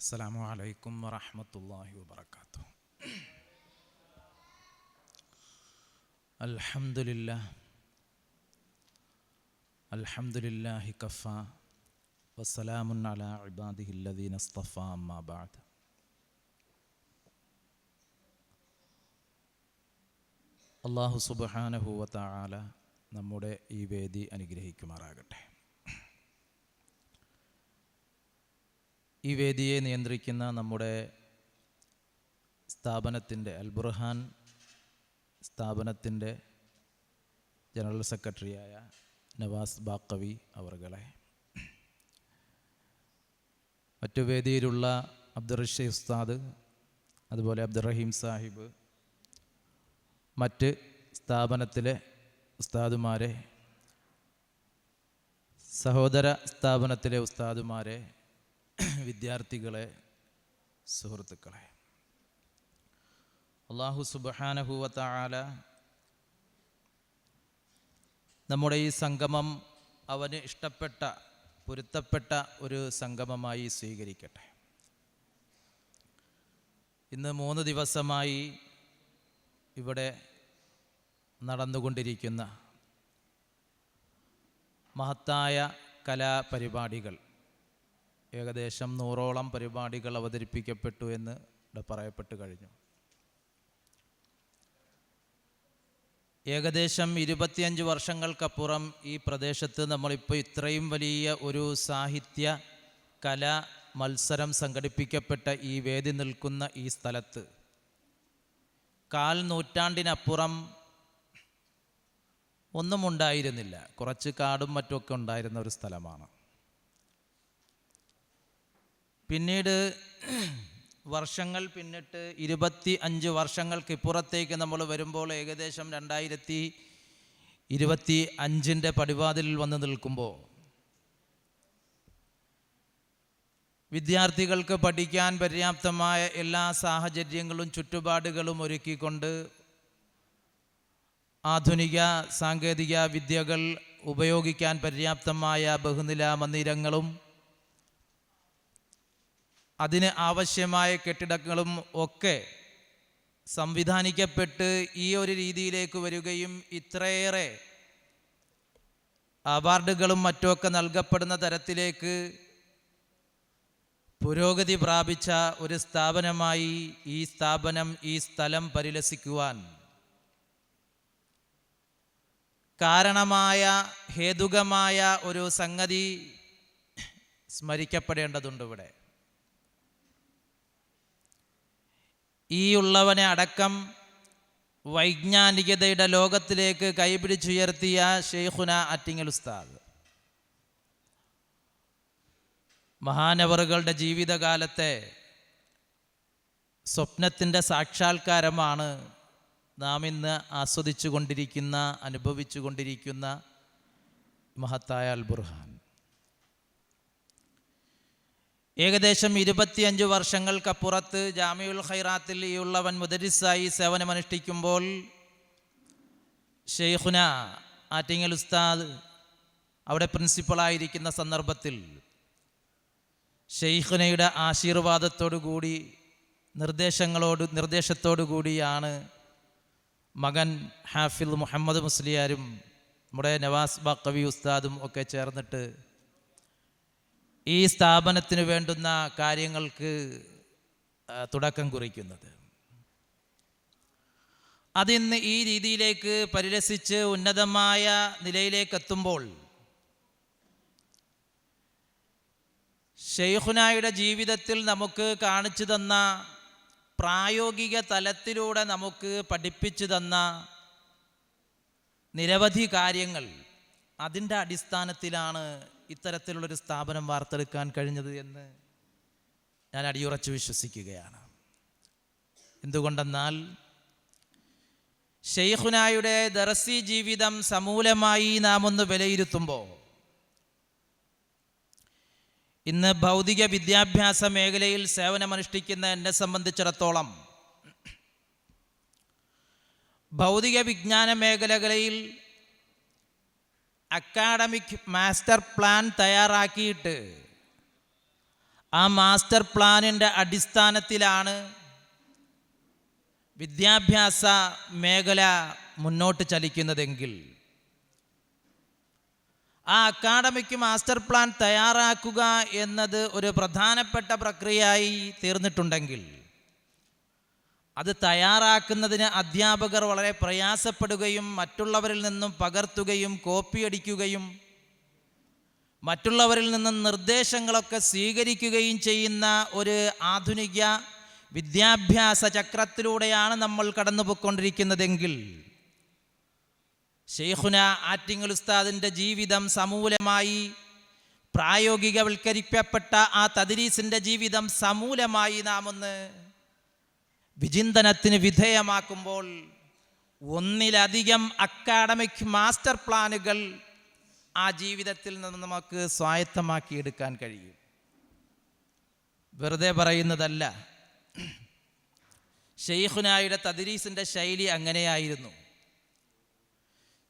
السلام عليكم ورحمة الله وبركاته الحمد لله الحمد لله كفى وسلام على عباده الذين اصطفى أما بعد അള്ളാഹു സുബഹാനഹുവ താല നമ്മുടെ ഈ വേദി അനുഗ്രഹിക്കുമാറാകട്ടെ ഈ വേദിയെ നിയന്ത്രിക്കുന്ന നമ്മുടെ സ്ഥാപനത്തിന്റെ അൽബുർഹാൻ സ്ഥാപനത്തിന്റെ ജനറൽ സെക്രട്ടറിയായ നവാസ് ബാക്കവി അവർകളെ. മറ്റു വേദിയിലുള്ള അബ്ദുറഷി ഉസ്താദ് അതുപോലെ അബ്ദുറഹീം സാഹിബ് മറ്റ് സ്ഥാപനത്തിലെ ഉസ്താദുമാരെ സഹോദര സ്ഥാപനത്തിലെ ഉസ്താദുമാരെ വിദ്യാർത്ഥികളെ സുഹൃത്തുക്കളെ. അള്ളാഹു സുബഹാനഹുവത്ത നമ്മുടെ ഈ സംഗമം അവന് ഇഷ്ടപ്പെട്ട പൊരുത്തപ്പെട്ട ഒരു സംഗമമായി സ്വീകരിക്കട്ടെ. ഇന്ന് മൂന്ന് ദിവസമായി ഇവിടെ നടന്നുകൊണ്ടിരിക്കുന്ന മഹത്തായ കലാപരിപാടികൾ. ഏകദേശം നൂറോളം പരിപാടികൾ അവതരിപ്പിക്കപ്പെട്ടു എന്ന് ഇവിടെ പറയപ്പെട്ട് കഴിഞ്ഞു. ഏകദേശം ഇരുപത്തിയഞ്ച് വർഷങ്ങൾക്കപ്പുറം ഈ പ്രദേശത്ത് നമ്മളിപ്പോൾ ഇത്രയും വലിയ ഒരു സാഹിത്യ കല മത്സരം സംഘടിപ്പിക്കപ്പെട്ട ഈ വേദി നിൽക്കുന്ന ഈ സ്ഥലത്ത് കാൽ നൂറ്റാണ്ടിനപ്പുറം ഒന്നും ഉണ്ടായിരുന്നില്ല. കുറച്ച് കാടും മറ്റുമൊക്കെ ഉണ്ടായിരുന്ന ഒരു സ്ഥലമാണ്. പിന്നീട് വർഷങ്ങൾ പിന്നിട്ട് ഇരുപത്തി അഞ്ച് വർഷങ്ങൾക്ക് ഇപ്പുറത്തേക്ക് നമ്മൾ വരുമ്പോൾ ഏകദേശം രണ്ടായിരത്തി ഇരുപത്തി അഞ്ചിന്റെ പടിവാതിലിൽ വന്ന് നിൽക്കുമ്പോൾ വിദ്യാർത്ഥികൾക്ക് പഠിക്കാൻ പര്യാപ്തമായ എല്ലാ സാഹചര്യങ്ങളും ചുറ്റുപാടുകളും ഒരുക്കിക്കൊണ്ട് ആധുനിക സാങ്കേതിക വിദ്യകൾ ഉപയോഗിക്കാൻ പര്യാപ്തമായ ബഹുനില മന്ദിരങ്ങളും അതിന് ആവശ്യമായ കെട്ടിടങ്ങളും ഒക്കെ സംവിധാനിക്കപ്പെട്ട് ഈ ഒരു രീതിയിലേക്ക് വരികയും ഇത്രയേറെ അവാർഡുകളും മറ്റുമൊക്കെ നൽകപ്പെടുന്ന തരത്തിലേക്ക് പുരോഗതി പ്രാപിച്ച ഒരു സ്ഥാപനമായി ഈ സ്ഥാപനം ഈ സ്ഥലം പരിലസിക്കുവാൻ. കാരണമായ ഹേതുകമായ ഒരു സംഗതി സ്മരിക്കപ്പെടേണ്ടതുണ്ട് ഇവിടെ. ഈ ഉള്ളവനെ അടക്കം വൈജ്ഞാനികതയുടെ ലോകത്തിലേക്ക് കൈപിടിച്ചുയർത്തിയ ഷെയ്ഖുന അറ്റിങ്ങൽ ഉസ്താദ്. മഹാനവറുകളുടെ ജീവിതകാലത്തെ സ്വപ്നത്തിന്റെ സാക്ഷാത്കാരമാണ് നാം ഇന്ന് ആസ്വദിച്ചു കൊണ്ടിരിക്കുന്ന അനുഭവിച്ചു കൊണ്ടിരിക്കുന്ന മഹത്തായ ബുർഹാൻ ഏകദേശം ഇരുപത്തിയഞ്ച് വർഷങ്ങൾക്കപ്പുറത്ത് ജാമിയുൽ ഖൈറാത്തിൽ ഈ ഉള്ളവൻ മുദരിസായി സേവനമനുഷ്ഠിക്കുമ്പോൾ ഷെയ്ഖുന ആറ്റിങ്ങൽ ഉസ്താദ് അവിടെ പ്രിൻസിപ്പളായിരിക്കുന്ന സന്ദർഭത്തിൽ ഷെയ്ഖുനയുടെ ആശീർവാദത്തോടു കൂടി നിർദ്ദേശങ്ങളോട് നിർദ്ദേശത്തോടു കൂടിയാണ് മകൻ ഹാഫിൽ മുഹമ്മദ് മുസ്ലിയാരും നമ്മുടെ നവാസ് ബാക്കവി ഉസ്താദും ഒക്കെ ചേർന്നിട്ട് ഈ സ്ഥാപനത്തിന് വേണ്ടുന്ന കാര്യങ്ങൾക്ക് തുടക്കം കുറിക്കുന്നത്. അതിന്ന് ഈ രീതിയിലേക്ക് പരിരസിച്ച് ഉന്നതമായ നിലയിലേക്ക് എത്തുമ്പോൾ ഷെയ്ഖുനായുടെ ജീവിതത്തിൽ നമുക്ക് കാണിച്ചു തന്ന പ്രായോഗിക തലത്തിലൂടെ നമുക്ക് പഠിപ്പിച്ചു തന്ന നിരവധി കാര്യങ്ങൾ അതിന്റെ അടിസ്ഥാനത്തിലാണ് ഇത്തരത്തിലുള്ളൊരു സ്ഥാപനം വാർത്തെടുക്കാൻ കഴിഞ്ഞത് എന്ന് ഞാൻ അടിയുറച്ച് വിശ്വസിക്കുകയാണ്. എന്തുകൊണ്ടെന്നാൽ ഷെയ്ഖുനായുടെ ദർസി ജീവിതം സമൂലമായി നാം ഒന്ന് വിലയിരുത്തുമ്പോൾ ഇന്ന് ഭൗതിക വിദ്യാഭ്യാസ മേഖലയിൽ സേവനമനുഷ്ഠിക്കുന്ന എന്നെ സംബന്ധിച്ചിടത്തോളം ഭൗതിക വിജ്ഞാന മേഖലകളിൽ അക്കാഡമിക് മാസ്റ്റർ പ്ലാൻ തയ്യാറാക്കിയിട്ട് ആ മാസ്റ്റർ പ്ലാനിന്റെ അടിസ്ഥാനത്തിലാണ് വിദ്യാഭ്യാസ മേഖല മുന്നോട്ട് ചലിക്കുന്നതെങ്കിൽ ആ അക്കാഡമിക് മാസ്റ്റർ പ്ലാൻ തയ്യാറാക്കുക എന്നത് ഒരു പ്രധാനപ്പെട്ട പ്രക്രിയയായി തീർന്നിട്ടുണ്ടെങ്കിൽ അത് തയ്യാറാക്കുന്നതിന് അധ്യാപകർ വളരെ പ്രയാസപ്പെടുകയും മറ്റുള്ളവരിൽ നിന്നും പകർത്തുകയും കോപ്പിയടിക്കുകയും മറ്റുള്ളവരിൽ നിന്നും നിർദ്ദേശങ്ങളൊക്കെ സ്വീകരിക്കുകയും ചെയ്യുന്ന ഒരു ആധുനിക വിദ്യാഭ്യാസ ചക്രത്തിലൂടെയാണ് നമ്മൾ കടന്നു പോയിക്കൊണ്ടിരിക്കുന്നതെങ്കിൽ ഷെയ്ഖുന ആറ്റിങ്ങൽ ഉസ്താദിന്റെ ജീവിതം സമൂലമായി പ്രായോഗികവൽക്കരിക്കപ്പെട്ട ആ തദ്രീസിന്റെ ജീവിതം സമൂലമായി നാം ഒന്ന് വിചിന്തനത്തിന് വിധേയമാക്കുമ്പോൾ ഒന്നിലധികം അക്കാഡമിക് മാസ്റ്റർ പ്ലാനുകൾ ആ ജീവിതത്തിൽ നിന്ന് നമുക്ക് സ്വായത്തമാക്കിയെടുക്കാൻ കഴിയും. വെറുതെ പറയുന്നതല്ല. ഷെയ്ഖുനായുടെ തദ്രീസിന്റെ ശൈലി അങ്ങനെയായിരുന്നു.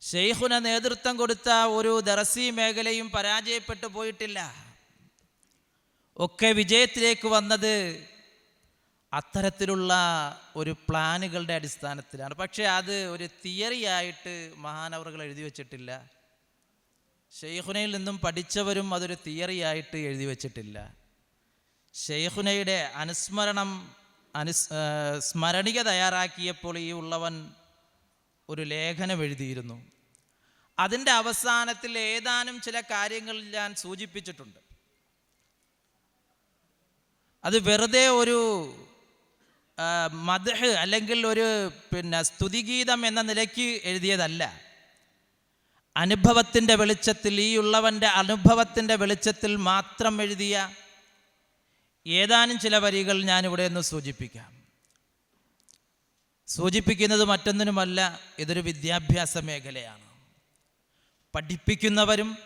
ഷെയ്ഖുന നേതൃത്വം കൊടുത്ത ഒരു ദർസി മേഖലയും പരാജയപ്പെട്ടു പോയിട്ടില്ല. ഒക്കെ വിജയത്തിലേക്ക് വന്നത് അത്തരത്തിലുള്ള ഒരു പ്ലാനുകളുടെ അടിസ്ഥാനത്തിലാണ്. പക്ഷേ അത് ഒരു തിയറിയായിട്ട് മഹാനവറുകൾ എഴുതി വച്ചിട്ടില്ല. ഷെയ്ഖുനയിൽ നിന്നും പഠിച്ചവരും അതൊരു തിയറിയായിട്ട് എഴുതി വച്ചിട്ടില്ല. ഷെയ്ഖുനയുടെ അനുസ്മരണം അനുസ് സ്മരണിക തയ്യാറാക്കിയപ്പോൾ ഈ ഉള്ളവൻ ഒരു ലേഖനം എഴുതിയിരുന്നു. അതിന്റെ അവസാനത്തിൽ ഏതാനും ചില കാര്യങ്ങൾ ഞാൻ സൂചിപ്പിച്ചിട്ടുണ്ട്. അത് വെറുതെ ഒരു മദഹ് അല്ലെങ്കിൽ ഒരു പിന്നെ സ്തുതിഗീതം എന്ന നിലയ്ക്ക് എഴുതിയതല്ല. അനുഭവത്തിന്റെ വെളിച്ചത്തിൽ ഈ ഉള്ളവന്റെ അനുഭവത്തിന്റെ വെളിച്ചത്തിൽ മാത്രം എഴുതിയ ഏതാനും ചില വരികൾ ഞാനിവിടെ ഒന്ന് സൂചിപ്പിക്കാം. സൂചിപ്പിക്കുന്നത് മറ്റൊന്നിനുമല്ല ഇതൊരു വിദ്യാഭ്യാസ മേഖലയാണ്. പഠിപ്പിക്കുന്നവരും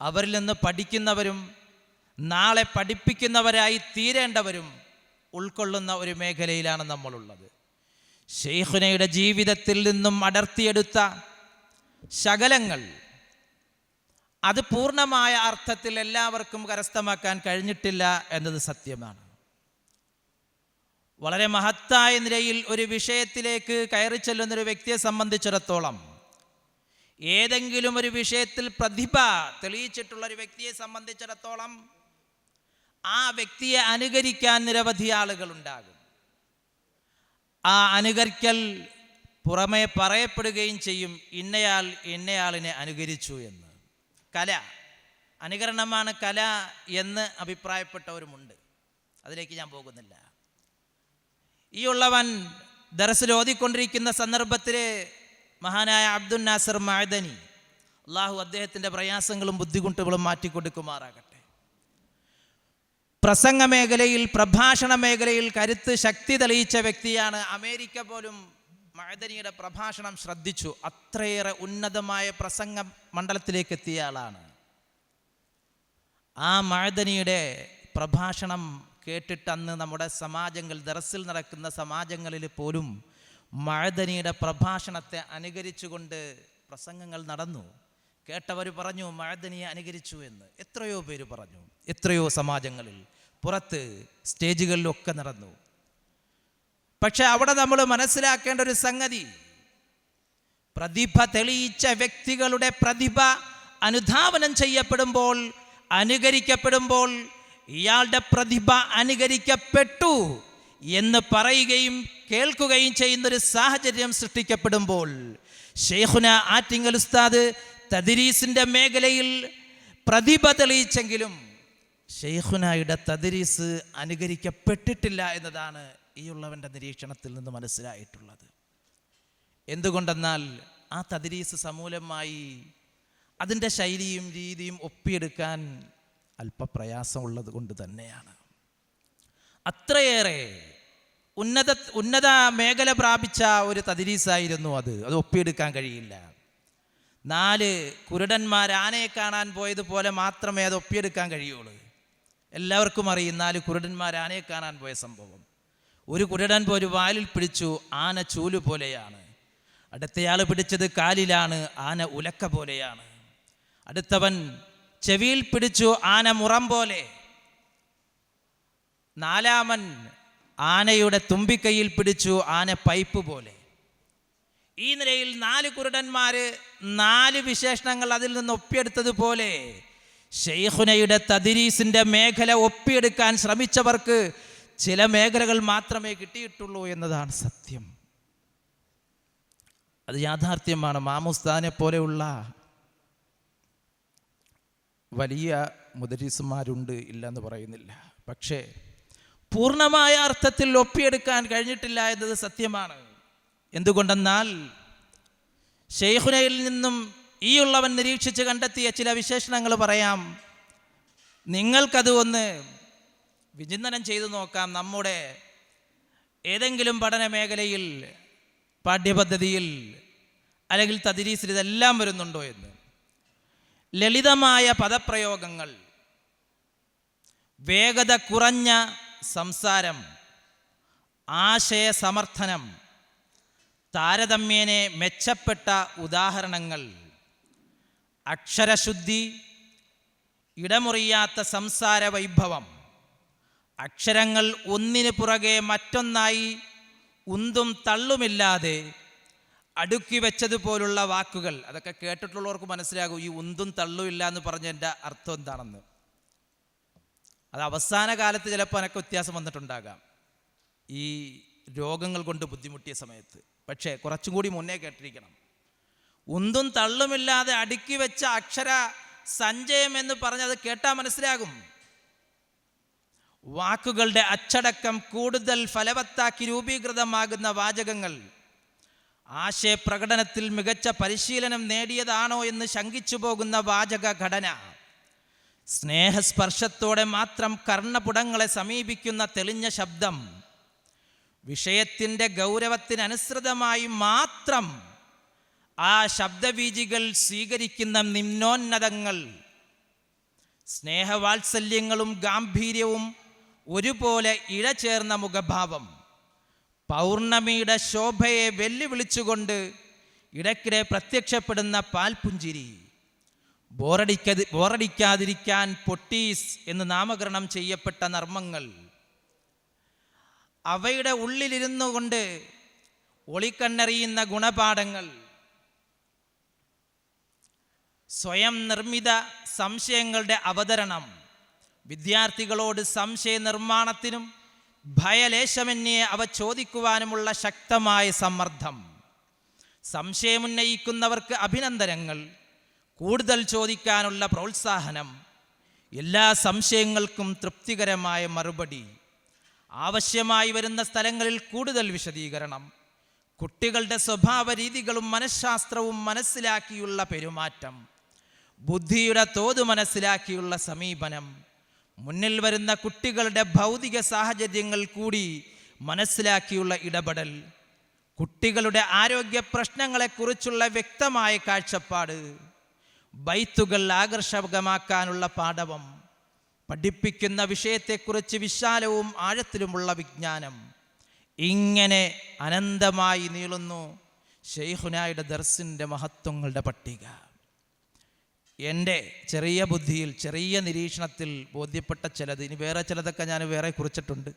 അവരിൽ നിന്ന് പഠിക്കുന്നവരും നാളെ പഠിപ്പിക്കുന്നവരായി തീരേണ്ടവരും ഉൾക്കൊള്ളുന്ന ഒരു മേഖലയിലാണ് നമ്മളുള്ളത്. ഷെയ്ഖുനയുടെ ജീവിതത്തിൽ നിന്നും അടർത്തിയെടുത്ത ശകലങ്ങൾ അത് പൂർണമായ അർത്ഥത്തിൽ എല്ലാവർക്കും കരസ്ഥമാക്കാൻ കഴിഞ്ഞിട്ടില്ല എന്നത് സത്യമാണ്. വളരെ മഹത്തായ നിലയിൽ ഒരു വിഷയത്തിലേക്ക് കയറി ചെല്ലുന്നൊരു വ്യക്തിയെ സംബന്ധിച്ചിടത്തോളം ഏതെങ്കിലും ഒരു വിഷയത്തിൽ പ്രതിഭ തെളിയിച്ചിട്ടുള്ള ഒരു വ്യക്തിയെ സംബന്ധിച്ചിടത്തോളം ആ വ്യക്തിയെ അനുകരിക്കാൻ നിരവധി ആളുകൾ ഉണ്ടാകും ആ അനുകരിക്കൽ പുറമെ പറയപ്പെടുകയും ചെയ്യും ഇന്നയാൾ ഇന്നയാളിനെ അനുകരിച്ചു എന്ന്. കല. അനുകരണമാണ് കല എന്ന് അഭിപ്രായപ്പെട്ടവരുമുണ്ട്. അതിലേക്ക് ഞാൻ പോകുന്നില്ല. ഈ ഉള്ളവൻ ദറസിൽ ഓതിക്കൊണ്ടിരിക്കുന്ന സന്ദർഭത്തിൽ മഹാനായ അബ്ദുൽ നാസർ മാദനി അള്ളാഹു അദ്ദേഹത്തിന്റെ പ്രയാസങ്ങളും ബുദ്ധിമുട്ടുകളും മാറ്റിക്കൊടുക്കുമാറാകട്ടെ. പ്രസംഗ മേഖലയിൽ പ്രഭാഷണ മേഖലയിൽ കരുത്ത് ശക്തി തെളിയിച്ച വ്യക്തിയാണ് അമേരിക്ക പോലും. മഴദനിയുടെ പ്രഭാഷണം ശ്രദ്ധിച്ചു. അത്രയേറെ ഉന്നതമായ പ്രസംഗ മണ്ഡലത്തിലേക്ക് എത്തിയ ആളാണ്. ആ മഴദനിയുടെ പ്രഭാഷണം കേട്ടിട്ട് അന്ന് നമ്മുടെ സമാജങ്ങൾ ദറസിൽ നടക്കുന്ന സമാജങ്ങളിൽ പോലും മഴദനിയുടെ പ്രഭാഷണത്തെ അനുകരിച്ചുകൊണ്ട് പ്രസംഗങ്ങൾ നടന്നു. കേട്ടവർ പറഞ്ഞു മഴദനിയെ അനുകരിച്ചു എന്ന്. എത്രയോ പേര് പറഞ്ഞു. എത്രയോ സമാജങ്ങളിൽ. പുറത്ത് സ്റ്റേജുകളിലൊക്കെ നടന്നു. പക്ഷെ അവിടെ നമ്മൾ മനസ്സിലാക്കേണ്ട ഒരു സംഗതി പ്രതിഭ തെളിയിച്ച വ്യക്തികളുടെ പ്രതിഭ അനുധാവനം ചെയ്യപ്പെടുമ്പോൾ അനുകരിക്കപ്പെടുമ്പോൾ ഇയാളുടെ പ്രതിഭ അനുകരിക്കപ്പെട്ടു എന്ന് പറയുകയും കേൾക്കുകയും ചെയ്യുന്നൊരു സാഹചര്യം സൃഷ്ടിക്കപ്പെടുമ്പോൾ ഷെയ്ഖുന ആറ്റിങ്ങൽ ഉസ്താദ് തദിരീസിന്റെ മേഖലയിൽ പ്രതിഭ തെളിയിച്ചെങ്കിലും ഷെയ്ഖുനായുടെ തദരീസ് അനുകരിക്കപ്പെട്ടിട്ടില്ല എന്നതാണ് ഈ ഉള്ളവന്റെ നിരീക്ഷണത്തിൽ നിന്ന് മനസ്സിലായിട്ടുള്ളത്. എന്തുകൊണ്ടെന്നാൽ ആ തദ്രീസ് സമൂലമായി അതിന്റെ ശൈലിയും രീതിയും ഒപ്പിയെടുക്കാൻ അല്പപ്രയാസമുള്ളത് കൊണ്ട് തന്നെയാണ്. അത്രയേറെ ഉന്നത ഉന്നത മേഖല പ്രാപിച്ച ഒരു തദ്രീസായിരുന്നു അത്. അത് ഒപ്പിയെടുക്കാൻ കഴിയില്ല. നാല് കുരുടന്മാർ ആനയെ കാണാൻ പോയതുപോലെ മാത്രമേ അത് ഒപ്പിയെടുക്കാൻ കഴിയുള്ളൂ. എല്ലാവർക്കും അറിയും നാല് കുരുടന്മാർ ആനയെ കാണാൻ പോയ സംഭവം. ഒരു കുരുടൻ ഒരു വാലിൽ പിടിച്ചു ആന ചൂലു പോലെയാണ്. അടുത്തയാൾ പിടിച്ചത് കാലിലാണ് ആന ഉലക്ക പോലെയാണ്. അടുത്തവൻ ചെവിയിൽ പിടിച്ചു ആന മുറം പോലെ. നാലാമൻ ആനയുടെ തുമ്പിക്കൈയിൽ പിടിച്ചു ആന പൈപ്പ് പോലെ. ഈ നിലയിൽ നാല് കുരുടന്മാര് നാല് വിശേഷണങ്ങൾ അതിൽ നിന്ന് ഒപ്പിയെടുത്തതുപോലെ ഷെയ്ഖുനയുടെ തദിരീസിന്റെ മേഖല ഒപ്പിയെടുക്കാൻ ശ്രമിച്ചവർക്ക് ചില മേഖലകൾ മാത്രമേ കിട്ടിയിട്ടുള്ളൂ എന്നതാണ് സത്യം. അത് യാഥാർത്ഥ്യമാണ്. മാമുസ്താനെ പോലെയുള്ള വലിയ മുദരീസുമാരുണ്ട് ഇല്ലെന്ന് പറയുന്നില്ല. പക്ഷേ പൂർണമായ അർത്ഥത്തിൽ ഒപ്പിയെടുക്കാൻ കഴിഞ്ഞിട്ടില്ല എന്നത് സത്യമാണ്. എന്തുകൊണ്ടെന്നാൽ ഷെയ്ഖുനയിൽ നിന്നും ഈ ഉള്ളവൻ നിരീക്ഷിച്ച് കണ്ടെത്തിയ ചില വിശേഷണങ്ങൾ പറയാം. നിങ്ങൾക്കത് ഒന്ന് വിചിന്തനം ചെയ്തു നോക്കാം. നമ്മുടെ ഏതെങ്കിലും പഠന മേഖലയിൽ പാഠ്യപദ്ധതിയിൽ അല്ലെങ്കിൽ തദ്രീസിൽ ഇതെല്ലാം വരുന്നുണ്ടോ എന്ന്. ലളിതമായ പദപ്രയോഗങ്ങൾ വേഗത കുറഞ്ഞ സംസാരം ആശയ സമർത്ഥനം താരതമ്യേനെ മെച്ചപ്പെട്ട ഉദാഹരണങ്ങൾ അക്ഷരശുദ്ധി ഇടമുറിയാത്ത സംസാര വൈഭവം അക്ഷരങ്ങൾ ഒന്നിനു പുറകെ മറ്റൊന്നായി ഉന്തും തള്ളുമില്ലാതെ അടുക്കി വെച്ചതുപോലുള്ള വാക്കുകൾ. അതൊക്കെ കേട്ടിട്ടുള്ളവർക്ക് മനസ്സിലാകും ഈ ഉന്തും തള്ളും ഇല്ല എന്ന് പറഞ്ഞതിന്റെ അർത്ഥം എന്താണെന്ന്. അത് അവസാന കാലത്ത് ചിലപ്പോൾ അനക്ക് വ്യത്യാസം വന്നിട്ടുണ്ടാകാം. ഈ രോഗങ്ങൾ കൊണ്ട് ബുദ്ധിമുട്ടിയ സമയത്ത്. പക്ഷേ കുറച്ചും കൂടി മുന്നേ കേട്ടിരിക്കണം. ഉന്തും തള്ളുമില്ലാതെ അടുക്കി വെച്ച അക്ഷര സഞ്ചയം എന്ന് പറഞ്ഞത് കേട്ടാൽ മനസ്സിലാകും. വാക്കുകളുടെ അച്ചടക്കം കൂടുതൽ ഫലവത്താക്കി രൂപീകൃതമാകുന്ന വാചകങ്ങൾ. ആശയപ്രകടനത്തിൽ മികച്ച പരിശീലനം നേടിയതാണോ എന്ന് ശങ്കിച്ചു പോകുന്ന വാചക ഘടന. സ്നേഹസ്പർശത്തോടെ മാത്രം കർണപുടങ്ങളെ സമീപിക്കുന്ന തെളിഞ്ഞ ശബ്ദം. വിഷയത്തിന്റെ ഗൗരവത്തിനനുസൃതമായി മാത്രം ആ ശബ്ദബീജികൾ സ്വീകരിക്കുന്ന നിമ്നോന്നതങ്ങൾ സ്നേഹവാത്സല്യങ്ങളും ഗാംഭീര്യവും ഒരുപോലെ ഇഴചേർന്ന മുഖഭാവം പൗർണമിയുടെ ശോഭയെ വെല്ലുവിളിച്ചുകൊണ്ട് ഇടയ്ക്കിടെ പ്രത്യക്ഷപ്പെടുന്ന പാൽപുഞ്ചിരി ബോറടിക്ക ബോറടിക്കാതിരിക്കാൻ പൊട്ടീസ് എന്ന് നാമകരണം ചെയ്യപ്പെട്ട നർമ്മങ്ങൾ. അവയുടെ ഉള്ളിലിരുന്നു കൊണ്ട് ഒളിക്കണ്ണെറിയുന്ന ഗുണപാഠങ്ങൾ സ്വയം നിർമ്മിത സംശയങ്ങളുടെ അവതരണം. വിദ്യാർത്ഥികളോട് സംശയ നിർമ്മാണത്തിനും ഭയലേശമന്യെ അവ ചോദിക്കുവാനുമുള്ള ശക്തമായ സമ്മർദ്ദം. സംശയമുന്നയിക്കുന്നവർക്ക് അഭിനന്ദനങ്ങൾ കൂടുതൽ ചോദിക്കാനുള്ള പ്രോത്സാഹനം എല്ലാ സംശയങ്ങൾക്കും തൃപ്തികരമായ മറുപടി ആവശ്യമായി വരുന്ന സ്ഥലങ്ങളിൽ കൂടുതൽ വിശദീകരണം കുട്ടികളുടെ സ്വഭാവ രീതികളും മനഃശാസ്ത്രവും മനസ്സിലാക്കിയുള്ള പെരുമാറ്റം. ബുദ്ധിയുടെ തോത് മനസ്സിലാക്കിയുള്ള സമീപനം മുന്നിൽ വരുന്ന കുട്ടികളുടെ ഭൗതിക സാഹചര്യങ്ങൾ കൂടി മനസ്സിലാക്കിയുള്ള ഇടപെടൽ കുട്ടികളുടെ ആരോഗ്യ പ്രശ്നങ്ങളെക്കുറിച്ചുള്ള വ്യക്തമായ കാഴ്ചപ്പാട് ബൈത്തുകൾ ആകർഷകമാക്കാനുള്ള പാഠവം പഠിപ്പിക്കുന്ന വിഷയത്തെക്കുറിച്ച് വിശാലവും ആഴത്തിലുമുള്ള വിജ്ഞാനം ഇങ്ങനെ അനന്തമായി നീളുന്നു. ഷെയ്ഹുനായുടെ ദർസിന്റെ മഹത്വങ്ങളുടെ പട്ടിക. എന്റെ ചെറിയ ബുദ്ധിയിൽ ചെറിയ നിരീക്ഷണത്തിൽ ബോധ്യപ്പെട്ട ചിലത് ഇനി വേറെ ചിലതൊക്കെ ഞാൻ വേറെ കുറിച്ചിട്ടുണ്ട്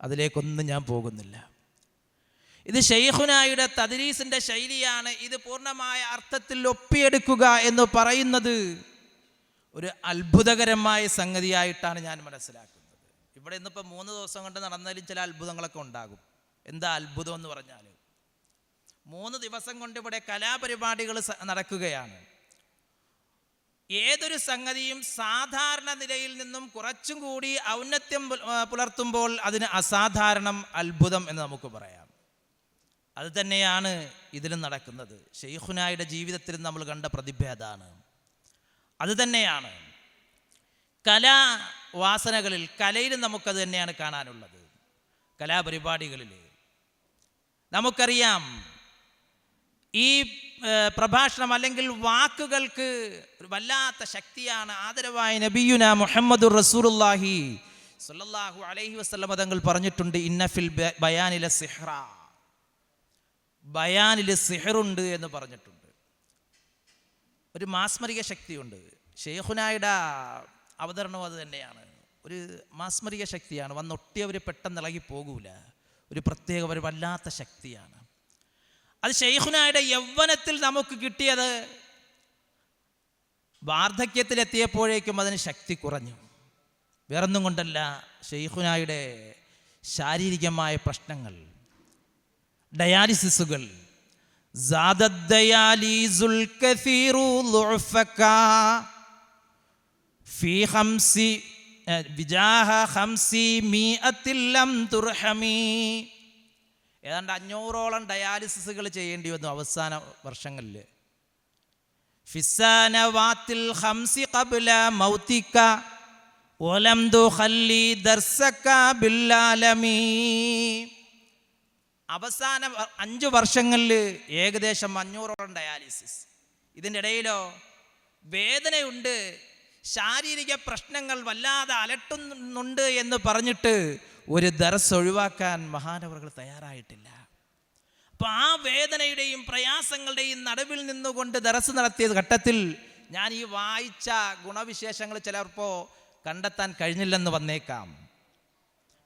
അതിലേക്കൊന്നും ഞാൻ പോകുന്നില്ല. ഇത് ഷെയ്ഖുനായുടെ തദ്രീസിന്റെ ശൈലിയാണ്. ഇത് പൂർണമായ അർത്ഥത്തിൽ ഒപ്പിയെടുക്കുക എന്ന് പറയുന്നത് ഒരു അത്ഭുതകരമായ സംഗതിയായിട്ടാണ് ഞാൻ മനസ്സിലാക്കുന്നത്. ഇവിടെ ഇന്നിപ്പോൾ മൂന്ന് ദിവസം കൊണ്ട് നടന്നാലും ചില അത്ഭുതങ്ങളൊക്കെ ഉണ്ടാകും. എന്താ അത്ഭുതം എന്ന് പറഞ്ഞാൽ മൂന്ന് ദിവസം കൊണ്ട് ഇവിടെ കലാപരിപാടികൾ നടക്കുകയാണ്. ഏതൊരു സംഗതിയും സാധാരണ നിലയിൽ നിന്നും കുറച്ചും കൂടി ഔന്നത്യം പുലർത്തുമ്പോൾ അതിന് അസാധാരണം അത്ഭുതം എന്ന് നമുക്ക് പറയാം. അത് തന്നെയാണ് ഇതിലും നടക്കുന്നത്. ഷെയ്ഖുനായുടെ ജീവിതത്തിൽ നമ്മൾ കണ്ട പ്രതിഭേദാണ്. അത് തന്നെയാണ്. കലാവാസനകളിൽ കലയിലും നമുക്കത് തന്നെയാണ് കാണാനുള്ളത്. കലാപരിപാടികളിൽ നമുക്കറിയാം ഈ പ്രഭാഷണം അല്ലെങ്കിൽ വാക്കുകൾക്ക് ഒരു വല്ലാത്ത ശക്തിയാണ് ആദരവായ നബിയുന മുഹമ്മദ് റസൂലുള്ളാഹി സല്ലല്ലാഹു അലൈഹി വസല്ലമ തങ്ങൾ പറഞ്ഞിട്ടുണ്ട് ഇന്നഫിൽ ബയാനിലെ സിഹ്റ. ബയാനിൽ സിഹറുണ്ട് എന്ന് പറഞ്ഞിട്ടുണ്ട്. ഒരു മാസ്മരിക ശക്തിയുണ്ട്. ഷെയ്ഖുനായുടെ അവതരണവും അത് തന്നെയാണ്. ഒരു മാസ്മരിക ശക്തിയാണ്. വന്നൊട്ടിയവർ പെട്ടെന്ന് ഇളകി പോകൂല. ഒരു പ്രത്യേക ഒരു വല്ലാത്ത ശക്തിയാണ്. അത് ഷെയ്ഖുനായുടെ യൗവനത്തിൽ നമുക്ക് കിട്ടിയത് വാർദ്ധക്യത്തിലെത്തിയപ്പോഴേക്കും അതിന് ശക്തി കുറഞ്ഞു. വേറൊന്നും കൊണ്ടല്ല ഷെയ്ഖുനായുടെ ശാരീരികമായ പ്രശ്നങ്ങൾ ഡയാലിസിസുകൾ. ഫീ ഏതാണ്ട് അഞ്ഞൂറോളം ഡയാലിസിസുകൾ ചെയ്യേണ്ടി വന്നു അവസാന വർഷങ്ങളിൽ. ഫിസാനവാത്തിൽ ഹംസി ഖബ്ല മൗതിക വലം തുഖല്ലി ദർസക ബില്ലാലമീ. അവസാന അഞ്ചു വർഷങ്ങളിൽ ഏകദേശം അഞ്ഞൂറോളം ഡയാലിസിസ്. ഇതിന്റെ ഇടയിലോ വേദനയുണ്ട് ശാരീരിക പ്രശ്നങ്ങൾ വല്ലാതെ അലട്ടുന്നുണ്ട് എന്ന് പറഞ്ഞിട്ട് ഒരു ദർസ് ഒഴിവാക്കാൻ മഹാനവറുകൾ തയ്യാറായിട്ടില്ല. അപ്പോൾ ആ വേദനയുടെയും പ്രയാസങ്ങളുടെയും നടുവിൽ നിന്നുകൊണ്ട് ദറസ് നടത്തിയ ഘട്ടത്തിൽ ഞാൻ ഈ വായിച്ച ഗുണവിശേഷങ്ങൾ ചിലപ്പോൾ കണ്ടെത്താൻ കഴിഞ്ഞില്ലെന്ന് വന്നേക്കാം.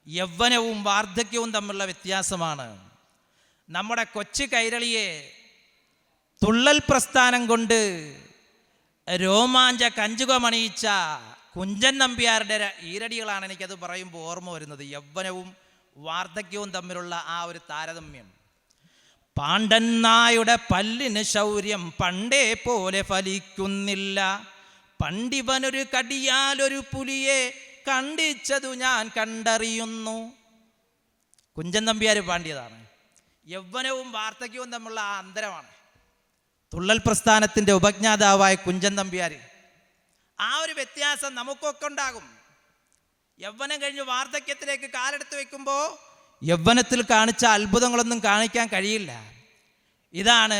യൗവനവും വാർദ്ധക്യവും തമ്മിലുള്ള വ്യത്യാസമാണ്. നമ്മുടെ കൊച്ചു കൈരളിയെ തുള്ളൽ പ്രസ്ഥാനം കൊണ്ട് രോമാഞ്ച കഞ്ചുകമണിയിച്ച കുഞ്ചൻ നമ്പ്യാരുടെ ഈരടികളാണ് എനിക്കത് പറയുമ്പോൾ ഓർമ്മ വരുന്നത്. യൗവനവും വാർദ്ധക്യവും തമ്മിലുള്ള ആ ഒരു താരതമ്യം. പാണ്ഡൻ നായുടെ പല്ലിന് ശൗര്യം പണ്ടേ പോലെ ഫലിക്കുന്നില്ല. പണ്ടിവനൊരു കടിയാലൊരു പുലിയെ കണ്ടിച്ചതു ഞാൻ കണ്ടറിയുന്നു. കുഞ്ചൻ നമ്പ്യാർ പാണ്ഡ്യതാണ്. യൗവനവും വാർദ്ധക്യവും തമ്മിലുള്ള ആ അന്തരമാണ്. തുള്ളൽ പ്രസ്ഥാനത്തിന്റെ ഉപജ്ഞാതാവായ കുഞ്ചൻ നമ്പ്യാർ ആ ഒരു വ്യത്യാസം നമുക്കൊക്കെ ഉണ്ടാകും. യൗവനം കഴിഞ്ഞ് വാർദ്ധക്യത്തിലേക്ക് കാലെടുത്ത് വെക്കുമ്പോൾ യൗവനത്തിൽ കാണിച്ച അത്ഭുതങ്ങളൊന്നും കാണിക്കാൻ കഴിയില്ല. ഇതാണ്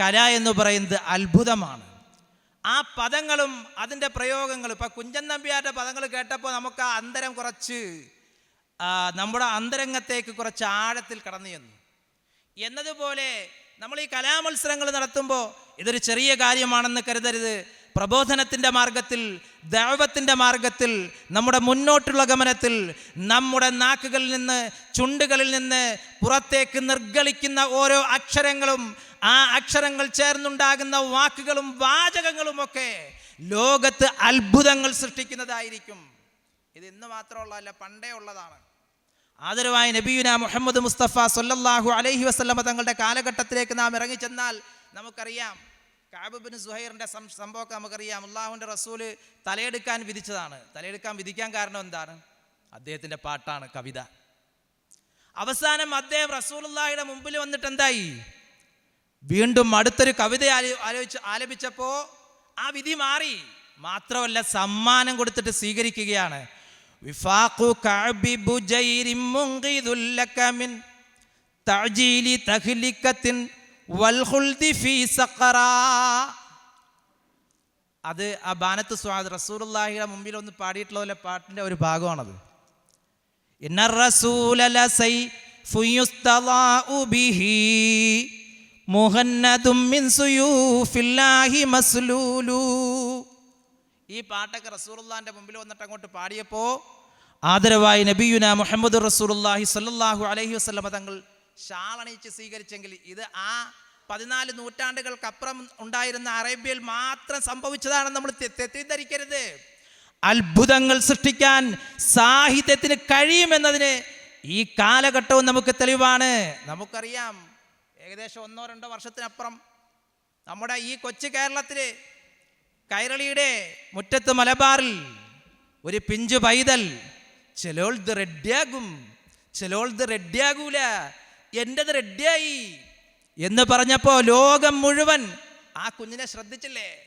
കല എന്ന് പറയുന്നത് അത്ഭുതമാണ്. ആ പദങ്ങളും അതിന്റെ പ്രയോഗങ്ങളും ഇപ്പം കുഞ്ചൻ നമ്പ്യാരുടെ പദങ്ങൾ കേട്ടപ്പോൾ നമുക്ക് ആ അന്തരം കുറച്ച് നമ്മുടെ അന്തരംഗത്തേക്ക് കുറച്ച് ആഴത്തിൽ കടന്നു ചെന്നു. എന്നതുപോലെ നമ്മൾ ഈ കലാമത്സരങ്ങൾ നടത്തുമ്പോൾ ഇതൊരു ചെറിയ കാര്യമാണെന്ന് കരുതരുത്. പ്രബോധനത്തിന്റെ മാർഗത്തിൽ ദൈവത്തിന്റെ മാർഗത്തിൽ നമ്മുടെ മുന്നോട്ടുള്ള ഗമനത്തിൽ നമ്മുടെ നാക്കുകളിൽ നിന്ന് ചുണ്ടുകളിൽ നിന്ന് പുറത്തേക്ക് നിർഗളിക്കുന്ന ഓരോ അക്ഷരങ്ങളും ആ അക്ഷരങ്ങൾ ചേർന്നുണ്ടാകുന്ന വാക്കുകളും വാചകങ്ങളുമൊക്കെ ലോകത്ത് അത്ഭുതങ്ങൾ സൃഷ്ടിക്കുന്നതായിരിക്കും. ഇത് ഇന്ന് മാത്രമുള്ളതല്ല പണ്ടേ ഉള്ളതാണ്. ആദരവായ നബിയുന മുഹമ്മദ് മുസ്തഫ സൊല്ലാഹു അലൈഹി വസ്ലമ തങ്ങളുടെ കാലഘട്ടത്തിലേക്ക് നാം ഇറങ്ങിച്ചെന്നാൽ നമുക്കറിയാം കാബിബിൻ സുഹൈറിന്റെ സംഭവമൊക്കെ നമുക്കറിയാം. അള്ളാഹുവിന്റെ റസൂൽ തലയെടുക്കാൻ വിധിച്ചതാണ്. തലയെടുക്കാൻ വിധിക്കാൻ കാരണം എന്താണ്? അദ്ദേഹത്തിന്റെ പാട്ടാണ് കവിത. അവസാനം അദ്ദേഹം റസൂലുള്ളാഹിയുടെ മുമ്പിൽ വന്നിട്ട് എന്തായി? വീണ്ടും അടുത്തൊരു കവിത ആലോചിച്ച് ആലപിച്ചപ്പോൾ ആ വിധി മാറി. മാത്രമല്ല സമ്മാനം കൊടുത്തിട്ട് സ്വീകരിക്കുകയാണ്. വിഫാഖു അത് ആ ബാനത്ത് സ്വാദ് റസൂലുള്ളാഹിയുടെ മുമ്പിൽ ഒന്ന് പാടിയിട്ടുള്ള പാട്ടിന്റെ ഒരു ഭാഗമാണത്. ഈ പാട്ടൊക്കെ റസൂലുള്ളാഹിന്റെ മുമ്പിൽ വന്നിട്ട് അങ്ങോട്ട് പാടിയപ്പോൾ ആദരവായി നബിയുന മുഹമ്മദ് റസൂലുള്ളാഹി സ്വല്ലല്ലാഹു അലൈഹി വസല്ലമ തങ്ങൾ ഷാളണിച്ച് സ്വീകരിച്ചെങ്കിൽ ഇത് ആ പതിനാല് നൂറ്റാണ്ടുകൾക്കപ്പുറം ഉണ്ടായിരുന്ന അറേബ്യയിൽ മാത്രം സംഭവിച്ചതാണ് നമ്മൾ തെറ്റിദ്ധരിക്കരുത്. അത്ഭുതങ്ങൾ സൃഷ്ടിക്കാൻ സാഹിത്യത്തിന് കഴിയുമെന്നതിന് ഈ കാലഘട്ടവും നമുക്ക് തെളിവാണ്. നമുക്കറിയാം ഏകദേശം ഒന്നോ രണ്ടോ വർഷത്തിനപ്പുറം നമ്മുടെ ഈ കൊച്ചു കേരളത്തിലെ കൈരളിയുടെ മുറ്റത്ത് മലബാറിൽ ഒരു പിഞ്ചു പൈതൽ ചിലോൾത് റെഡിയാകും ചിലോൾത് റെഡിയാകൂല എന്റെത് റെഡിയായി എന്ന് പറഞ്ഞപ്പോൾ ലോകം മുഴുവൻ ആ കുഞ്ഞിനെ ശ്രദ്ധിച്ചില്ലേ?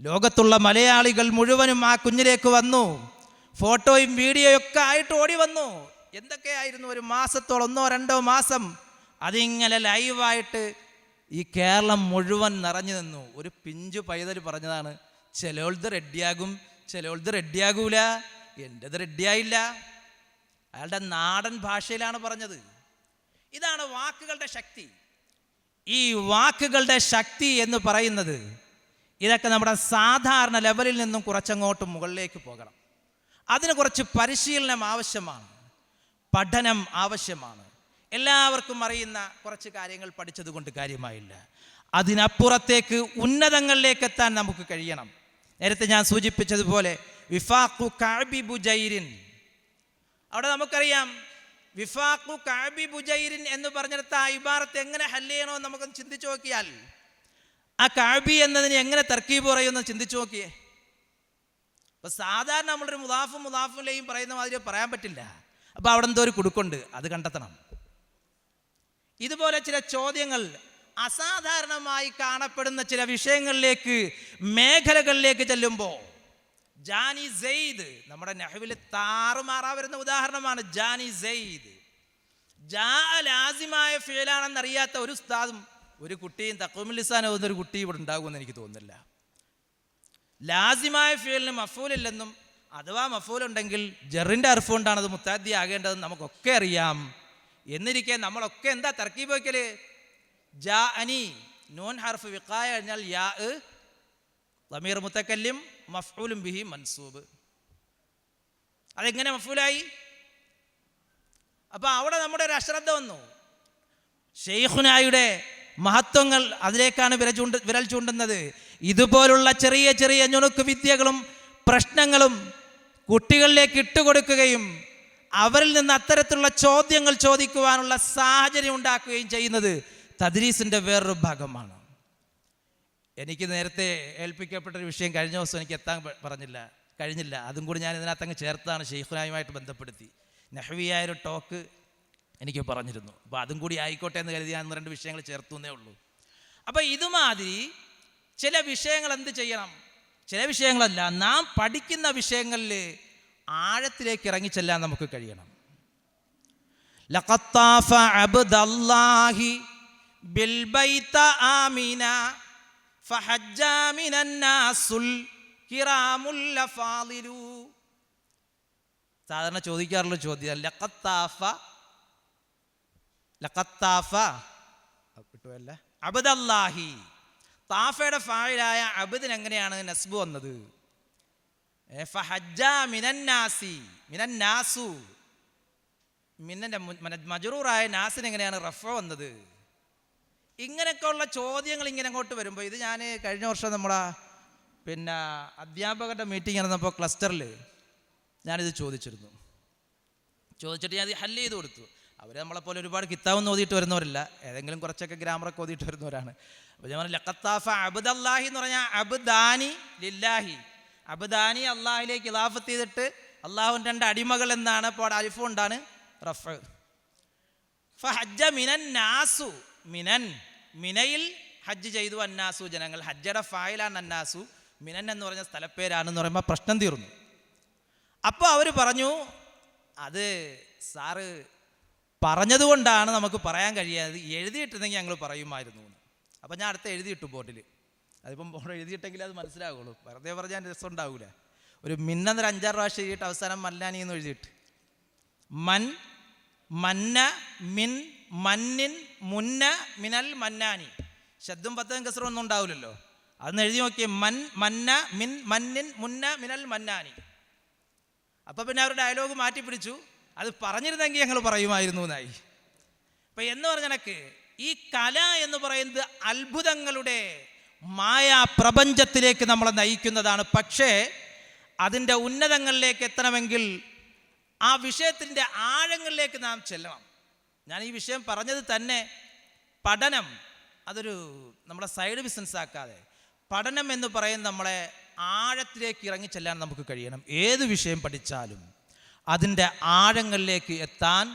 ലോകത്തുള്ള മലയാളികൾ മുഴുവനും ആ കുഞ്ഞിലേക്ക് വന്നു. ഫോട്ടോയും വീഡിയോയും ഒക്കെ ആയിട്ട് ഓടി വന്നു. എന്തൊക്കെയായിരുന്നു ഒരു മാസത്തോളം ഒന്നോ രണ്ടോ മാസം? അതിങ്ങനെ ലൈവായിട്ട് ഈ കേരളം മുഴുവൻ നിറഞ്ഞു നിന്നു. ഒരു പിഞ്ചു പൈതൽ പറഞ്ഞതാണ് ചിലോൾത് റെഡിയാകും ചിലോൾത് റെഡിയാകൂല എന്റെത് റെഡിയായില്ല അയാളുടെ നാടൻ ഭാഷയിലാണ് പറഞ്ഞത്. ഇതാണ് വാക്കുകളുടെ ശക്തി. ഈ വാക്കുകളുടെ ശക്തി എന്ന് പറയുന്നത് ഇതൊക്കെ നമ്മുടെ സാധാരണ ലെവലിൽ നിന്നും കുറച്ചങ്ങോട്ട് മുകളിലേക്ക് പോകണം. അതിന് കുറച്ച് പരിശീലനം ആവശ്യമാണ്. പഠനം ആവശ്യമാണ്. എല്ലാവർക്കും അറിയുന്ന കുറച്ച് കാര്യങ്ങൾ പഠിച്ചതുകൊണ്ട് കാര്യമായില്ല. അതിനപ്പുറത്തേക്ക് ഉന്നതങ്ങളിലേക്ക് എത്താൻ നമുക്ക് കഴിയണം. നേരത്തെ ഞാൻ സൂചിപ്പിച്ചതുപോലെ വിഫാഖു കാബിബു ജൈരിൻ അവിടെ നമുക്കറിയാം വിഫാഖു കാബി ബുജൈരിൻ എന്ന് പറഞ്ഞെടുത്ത ആ ഇബാറത്ത് എങ്ങനെ ഹല്ല് ചെയ്യണോ നമുക്കൊന്ന് ചിന്തിച്ചു നോക്കിയാൽ ആ കാബി എന്നതിന് എങ്ങനെ തർക്കീബ് പറയുമെന്ന് ചിന്തിച്ചു നോക്കിയേ. അപ്പൊ സാധാരണ നമ്മളൊരു മുദാഫും മുദാഫുലയും പറയുന്ന മാതിരി പറയാൻ പറ്റില്ല. അപ്പൊ അവിടെ എന്തോ ഒരു കുടുക്കുണ്ട് അത് കണ്ടെത്തണം. ഇതുപോലെ ചില ചോദ്യങ്ങൾ അസാധാരണമായി കാണപ്പെടുന്ന ചില വിഷയങ്ങളിലേക്ക് മേഖലകളിലേക്ക് ചെല്ലുമ്പോൾ ജാനി സെയ്ദ്. നമ്മുടെ നെഹവിൽ താറുമാറാ വരുന്ന ഉദാഹരണമാണ് ജാനി സെയ്ദ്. ജാ ലാസിമായ ഫീലാണെന്നറിയാത്ത ഒരു ഉസ്താദും ഒരു കുട്ടിയും തക്കുമിലിസാൻ ഓതുന്ന ഒരു കുട്ടി ഇവിടെ ഉണ്ടാകുമെന്ന് എനിക്ക് തോന്നുന്നില്ല. ലാസിമായ ഫീലിന് മഫൂലില്ലെന്നും അഥവാ മഫൂൽ ഉണ്ടെങ്കിൽ ജറിന്റെ അർഫ് കൊണ്ടാണ് അത് ആകേണ്ടതെന്ന് നമുക്കൊക്കെ അറിയാം. എന്നിരിക്കെ നമ്മളൊക്കെ എന്താ തർക്കീബ് വയ്ക്കൽ ജാ അനി നോൻ ഹർഫ് വിക്കായ കഴിഞ്ഞാൽ യാ തമീർ മുത്തക്കല്ലിം മഫ്ഊലും ബിഹി മൻസൂബ്. അതെങ്ങനെ മഫൂലായി അപ്പോൾ അവിടെ നമ്മുടെ ഒരു അശ്രദ്ധ വന്നു. ഷെയ്ഖുനായുടെ മഹത്വങ്ങൾ അതിലേക്കാണ് വിരൽ ചൂണ്ട വിരൽ ചൂണ്ടുന്നത്. ഇതുപോലുള്ള ചെറിയ ചെറിയ ഞുണുക്ക് വിദ്യകളും പ്രശ്നങ്ങളും കുട്ടികളിലേക്ക് ഇട്ടുകൊടുക്കുകയും അവരിൽ നിന്ന് അത്തരത്തിലുള്ള ചോദ്യങ്ങൾ ചോദിക്കുവാനുള്ള സാഹചര്യം ഉണ്ടാക്കുകയും ചെയ്യുന്നത് തദ്രീസിന്റെ വേറൊരു ഭാഗമാണ്. എനിക്ക് നേരത്തെ ഏൽപ്പിക്കപ്പെട്ട ഒരു വിഷയം കഴിഞ്ഞ ദിവസം എനിക്ക് എത്താൻ പറഞ്ഞില്ല കഴിഞ്ഞില്ല. അതും കൂടി ഞാൻ ഇതിനകത്ത് അങ്ങ് ചേർത്താണ് ഷെയ്ഖുനായുമായിട്ട് ബന്ധപ്പെടുത്തി. നെഹ്വിയായൊരു ടോക്ക് എനിക്ക് പറഞ്ഞിരുന്നു. അപ്പോൾ അതും കൂടി ആയിക്കോട്ടെ എന്ന് കരുതി ഞാൻ രണ്ട് വിഷയങ്ങൾ ചേർത്തുന്നേ ഉള്ളൂ. അപ്പോൾ ഇതുമാതിരി ചില വിഷയങ്ങൾ എന്ത് ചെയ്യണം? ചില വിഷയങ്ങളല്ല നാം പഠിക്കുന്ന വിഷയങ്ങളിൽ ആഴത്തിലേക്ക് ഇറങ്ങി ചെല്ലാൻ നമുക്ക് കഴിയണം. ലഖത്താഫ അബ്ദല്ലാഹി ബിൽബൈത ആമീന സാധാരണ ചോദിക്കാറുള്ള ചോദ്യം ലക്കത്താഫ ലക്കത്താഫ കിട്ടുമല്ല അബദല്ലാഹി. താഫയുടെ ഫായിലായ അബദിന് എങ്ങനെയാണ് നസ്ബ് വന്നത്? മിനന്നാസി മിനന്നാസു. മിന്നന്റെ മജറൂറായ നാസിന് എങ്ങനെയാണ് റഫ വന്നത്? ഇങ്ങനെയൊക്കെയുള്ള ചോദ്യങ്ങൾ ഇങ്ങനെ അങ്ങോട്ട് വരുമ്പോൾ ഇത് ഞാൻ കഴിഞ്ഞ വർഷം നമ്മളെ പിന്നെ അധ്യാപകരുടെ മീറ്റിംഗ് നടന്നപ്പോൾ ക്ലസ്റ്ററിൽ ഞാനിത് ചോദിച്ചിരുന്നു. ചോദിച്ചിട്ട് ഞാൻ ഇത് ഹല്ല് ചെയ്ത് കൊടുത്തു. അവർ നമ്മളെപ്പോലെ ഒരുപാട് കിതാബ് ഓതിയിട്ട് വരുന്നവരല്ല. ഏതെങ്കിലും കുറച്ചൊക്കെ ഗ്രാമറൊക്കെ ഓതിയിട്ട് വരുന്നവരാണ്. അപ്പോൾ ഞാൻ പറഞ്ഞു ലക്കത്താഫ അബുദല്ലാഹി എന്ന് പറഞ്ഞാൽ അബുദാനി ലില്ലാഹി. അബുദാനി അള്ളാഹിലേക്ക് ഇലാഫത്ത് ചെയ്തിട്ട് അള്ളാഹു രണ്ട് അടിമകൾ എന്നാണ് അപ്പോൾ അലിഫുണ്ടാണ് റഫ് ഫ റഫ്. ഫഹജ്ജ മിനൻ നാസു മിനൻ മിനയിൽ ഹജ്ജ് ചെയ്തു അന്നാസു ജനങ്ങൾ ഹജ്ജയുടെ ഫായിലാണ് അന്നാസു മിനൻ എന്ന് പറഞ്ഞ സ്ഥലപ്പേരാണെന്ന് പറയുമ്പോൾ പ്രശ്നം തീർന്നു. അപ്പോൾ അവർ പറഞ്ഞു അത് സാറ് പറഞ്ഞതുകൊണ്ടാണ് നമുക്ക് പറയാൻ കഴിയാതെ എഴുതിയിട്ടുണ്ടെങ്കിൽ ഞങ്ങൾ പറയുമായിരുന്നു അപ്പം അപ്പോൾ ഞാൻ അടുത്ത് എഴുതിയിട്ടു ബോർഡിൽ അതിപ്പം ബോർഡ് എഴുതിയിട്ടെങ്കിൽ അത് മനസ്സിലാവുള്ളൂ. വെറുതെ പറഞ്ഞാൽ രസം ഉണ്ടാവില്ല ഒരു മിന്നൊരു അഞ്ചാറ് പ്രാവശ്യം എഴുതിയിട്ട് അവസാനം മല്ലാനി എന്ന് എഴുതിയിട്ട്. മൻ മന്ന മിൻ മന്നിൻ മുന്ന മിനൽ മന്നാനി. ശബ്ദം പത്തം കസറും ഒന്നും ഉണ്ടാവില്ലല്ലോ. അതൊന്ന് എഴുതി നോക്കിയേ. മൻ മന്ന മിൻ മന്നിൻ മുന്ന മിനൽ മന്നാനി. അപ്പൊ പിന്നെ അവർ ഡയലോഗ് മാറ്റി പിടിച്ചു. അത് പറഞ്ഞിരുന്നെങ്കിൽ ഞങ്ങൾ പറയുമായിരുന്നു എന്നായി. അപ്പൊ എന്ന് പറഞ്ഞ കണക്ക് ഈ കല എന്ന് പറയുന്നത് അത്ഭുതങ്ങളുടെ മായാ പ്രപഞ്ചത്തിലേക്ക് നമ്മളെ നയിക്കുന്നതാണ്. പക്ഷേ അതിന്റെ ഉന്നതങ്ങളിലേക്ക് എത്തണമെങ്കിൽ ആ വിഷയത്തിന്റെ ആഴങ്ങളിലേക്ക് നാം ചെല്ലണം. ഞാൻ ഈ വിഷയം പറഞ്ഞത് തന്നെ പഠനം അതൊരു നമ്മുടെ സൈഡ് ബിസിനസ് ആക്കാതെ. പഠനം എന്ന് പറയും നമ്മളെ ആഴത്തിലേക്ക് ഇറങ്ങി ചെല്ലാൻ നമുക്ക് കഴിയണം. ഏത് വിഷയം പഠിച്ചാലും അതിന്റെ ആഴങ്ങളിലേക്ക് എത്താൻ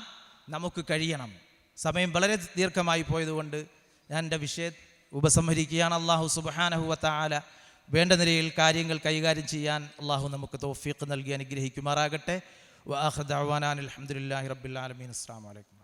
നമുക്ക് കഴിയണം. സമയം വളരെ ദീർഘമായി പോയതുകൊണ്ട് ഞാൻ എന്റെ വിഷയ ഉപസംഹരിക്കുകയാണ്. അള്ളാഹു സുബാനഹുവത്ത ആല വേണ്ട നിലയിൽ കാര്യങ്ങൾ കൈകാര്യം ചെയ്യാൻ അള്ളാഹു നമുക്ക് തോഫീക്ക് നൽകി അനുഗ്രഹിക്കുമാറാകട്ടെ. വാഹദാൻ അലഹമുല്ലാഹി റബ്ബുലാലമീൻ അസ്സാം വലൈക്കും